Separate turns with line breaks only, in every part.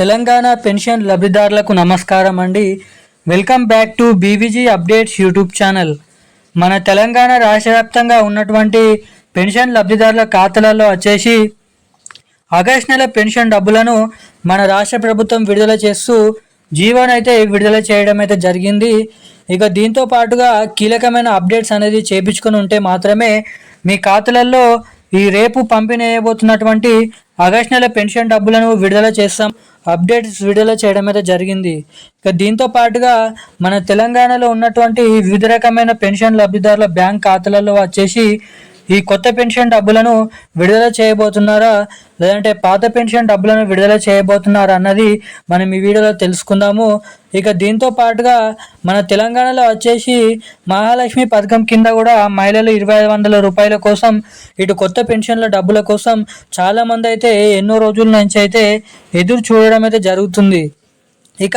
Telangana pension లబ్ధిదారులకు నమస్కారం అండి. Welcome back to BVG updates YouTube channel. మన తెలంగాణ రాష్ట్ర వ్యాప్తంగా ఉన్నటువంటి పెన్షన్ లబ్ధిదారుల ఖాతాలలో వచ్చేసి ఆగస్ట్ నెల పెన్షన్ డబ్బులను మన రాష్ట్ర ప్రభుత్వం విడుదల చేస్తూ జీవోను అయితే విడుదల చేయడం అయితే జరిగింది. ఇక దీంతో పాటుగా కీలకమైన అప్డేట్స్ అనేది చేపించుకొని ఉంటే మాత్రమే మీ ఖాతాలలో ఈ రేపు పంపిణీ చేయబోతున్నటువంటి ఆగస్ట్ నెల పెన్షన్ డబ్బులను విడుదల చేస్తాం. అప్డేట్స్ విడుదల చేయడం అయితే జరిగింది. ఇక దీంతో పాటుగా మన తెలంగాణలో ఉన్నటువంటి వివిధ రకమైన పెన్షన్ లబ్ధిదారుల బ్యాంక్ ఖాతాలలో వచ్చేసి ఈ కొత్త పెన్షన్ డబ్బులను విడుదల చేయబోతున్నారా? లేదంటే పాత పెన్షన్ డబ్బులను విడుదల చేయబోతున్నారా అన్నది మనం ఈ వీడియోలో తెలుసుకుందాము. ఇక దీంతో పాటుగా మన తెలంగాణలో వచ్చేసి మహాలక్ష్మి పథకం కింద కూడా మహిళలు ఇరవై ఐదు వందల రూపాయల కోసం ఇటు కొత్త పెన్షన్ల డబ్బుల కోసం చాలామంది అయితే ఎన్నో రోజుల నుంచి అయితే ఎదురు చూడడం అయితే జరుగుతుంది. ఇక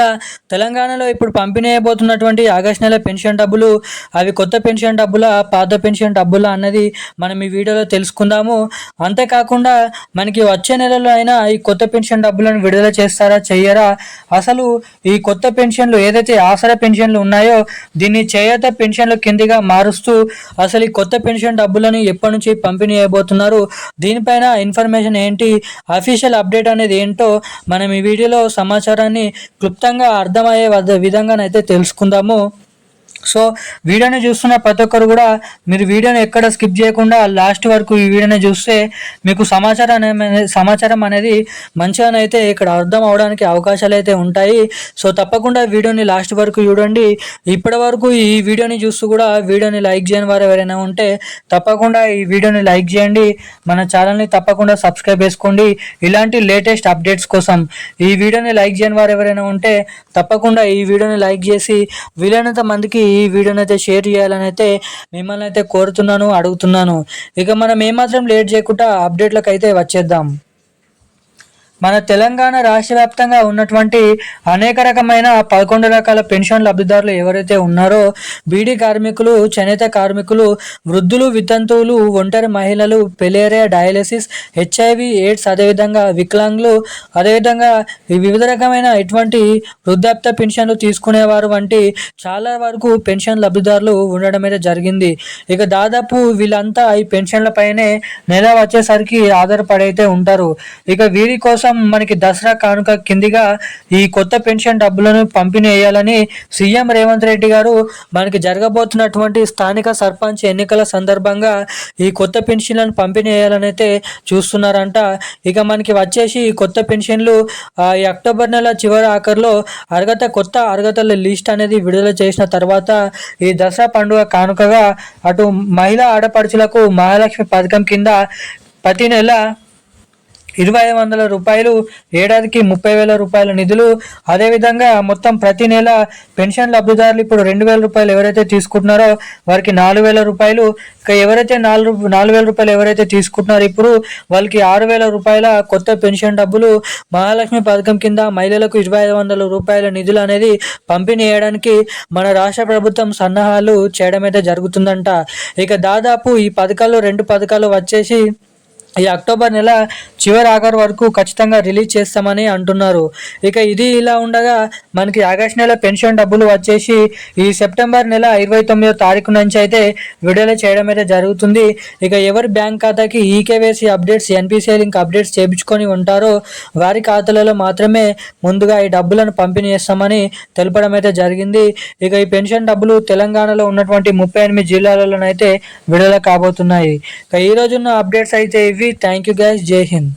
తెలంగాణలో ఇప్పుడు పంపిణీ అయిపోతున్నటువంటి ఆగస్ట్ నెల పెన్షన్ డబ్బులు అవి కొత్త పెన్షన్ డబ్బుల పాత పెన్షన్ డబ్బుల అన్నది మనం ఈ వీడియోలో తెలుసుకుందాము. అంతేకాకుండా మనకి వచ్చే నెలలో అయినా ఈ కొత్త పెన్షన్ డబ్బులను విడుదల చేస్తారా చెయ్యరా అసలు ఈ కొత్త పెన్షన్లు ఏదైతే ఆసరా పెన్షన్లు ఉన్నాయో దీన్ని చేయత పెన్షన్లు కిందిగా మారుస్తూ అసలు ఈ కొత్త పెన్షన్ డబ్బులను ఎప్పటి నుంచి పంపిణీ అయిపోతున్నారు దీనిపైన ఇన్ఫర్మేషన్ ఏంటి? అఫీషియల్ అప్డేట్ అనేది ఏంటో మనం ఈ వీడియోలో సమాచారాన్ని క్లుప్తంగా అర్థమయ్యే వద్ద విధంగానైతే తెలుసుకుందాము. సో వీడియోని చూస్తున్న ప్రతి ఒక్కరు కూడా మీరు వీడియోని ఎక్కడ స్కిప్ చేయకుండా లాస్ట్ వరకు ఈ వీడియోని చూస్తే మీకు సమాచారం అనే సమాచారం అనేది మంచిగానైతే ఇక్కడ అర్థం అవడానికి అవకాశాలు అయితే ఉంటాయి. సో తప్పకుండా వీడియోని లాస్ట్ వరకు చూడండి. ఇప్పటి వరకు ఈ వీడియోని చూస్తూ కూడా వీడియోని లైక్ చేయని వారు ఎవరైనా ఉంటే తప్పకుండా ఈ వీడియోని లైక్ చేయండి. మన ఛానల్ని తప్పకుండా సబ్స్క్రైబ్ చేసుకోండి. ఇలాంటి లేటెస్ట్ అప్డేట్స్ కోసం ఈ వీడియోని లైక్ చేయని వారు ఎవరైనా ఉంటే తప్పకుండా ఈ వీడియోని లైక్ చేసి వీలైనంత మందికి ఈ ఈ వీడియోని అయితే షేర్ చేయాలని అయితే మిమ్మల్ని అయితే కోరుతున్నాను అడుగుతున్నాను. ఇక మనం ఏమాత్రం లేట్ చేయకుండా అప్డేట్లకు అయితే వచ్చేద్దాం. మన తెలంగాణ రాష్ట్ర వ్యాప్తంగా ఉన్నటువంటి అనేక రకమైన పదకొండు రకాల పెన్షన్ లబ్ధిదారులు ఎవరైతే ఉన్నారో బీడీ కార్మికులు చేనేత కార్మికులు వృద్ధులు వితంతువులు ఒంటరి మహిళలు పెలేరియా డయాలసిస్ హెచ్ఐవి ఎయిడ్స్ అదేవిధంగా వికలాంగులు అదేవిధంగా వివిధ రకమైన ఇటువంటి వృద్ధాప్య పెన్షన్లు తీసుకునేవారు వంటి చాలా వరకు పెన్షన్ లబ్ధిదారులు ఉండడం అయితే జరిగింది. ఇక దాదాపు వీళ్ళంతా ఈ పెన్షన్లపైనే నెల వచ్చేసరికి ఆధారపడైతే ఉంటారు. ఇక వీరి కోసం మనకి దసరా కానుక కిందిగా ఈ కొత్త పెన్షన్ డబ్బులను పంపిణీ చేయాలని సీఎం రేవంత్ రెడ్డి గారు మనకి జరగబోతున్నటువంటి స్థానిక సర్పంచ్ ఎన్నికల సందర్భంగా ఈ కొత్త పెన్షన్లను పంపిణీ చేయాలని అయితే చూస్తున్నారంట. ఇక మనకి వచ్చేసి ఈ కొత్త పెన్షన్లు ఈ అక్టోబర్ నెల చివరి ఆఖరిలో అర్హత కొత్త అర్హతల లిస్ట్ అనేది విడుదల చేసిన తర్వాత ఈ దసరా పండుగ కానుకగా అటు మహిళా ఆడపడుచులకు మహాలక్ష్మి పథకం కింద ప్రతి నెల ఇరవై ఐదు వందల రూపాయలు ఏడాదికి ముప్పై వేల రూపాయల నిధులు. అదేవిధంగా మొత్తం ప్రతి నెల పెన్షన్ లబ్ధిదారులు ఇప్పుడు రెండు వేల రూపాయలు ఎవరైతే తీసుకుంటున్నారో వారికి నాలుగు వేల రూపాయలు. ఇక ఎవరైతే నాలుగు నాలుగు వేల రూపాయలు ఎవరైతే తీసుకుంటున్నారో ఇప్పుడు వాళ్ళకి ఆరు వేల రూపాయల కొత్త పెన్షన్ డబ్బులు. మహాలక్ష్మి పథకం కింద మహిళలకు ఇరవై ఐదు వందల రూపాయల నిధులు అనేది పంపిణీ చేయడానికి మన రాష్ట్ర ప్రభుత్వం సన్నాహాలు చేయడం అయితే జరుగుతుందంట. ఇక దాదాపు ఈ పథకాలు రెండు పథకాలు వచ్చేసి ఈ అక్టోబర్ నెల చివరి ఆఖరి వరకు ఖచ్చితంగా రిలీజ్ చేస్తామని అంటున్నారు. ఇక ఇది ఇలా ఉండగా మనకి ఆగస్ట్ నెల పెన్షన్ డబ్బులు వచ్చేసి ఈ సెప్టెంబర్ నెల ఇరవై తొమ్మిదో తారీఖు నుంచి అయితే విడుదల చేయడం అయితే జరుగుతుంది. ఇక ఎవరి బ్యాంక్ ఖాతాకి eKYC updates NPCI link updates చేయించుకొని ఉంటారో వారి ఖాతాలలో మాత్రమే ముందుగా ఈ డబ్బులను పంపిణీ చేస్తామని తెలపడం అయితే జరిగింది. ఇక ఈ పెన్షన్ డబ్బులు తెలంగాణలో ఉన్నటువంటి ముప్పై ఎనిమిది జిల్లాలలోనైతే విడుదల కాబోతున్నాయి. ఇక ఈ రోజున్న అప్డేట్స్ అయితే ఇవి. థ్యాంక్ యూ గైస్ జై హింద్.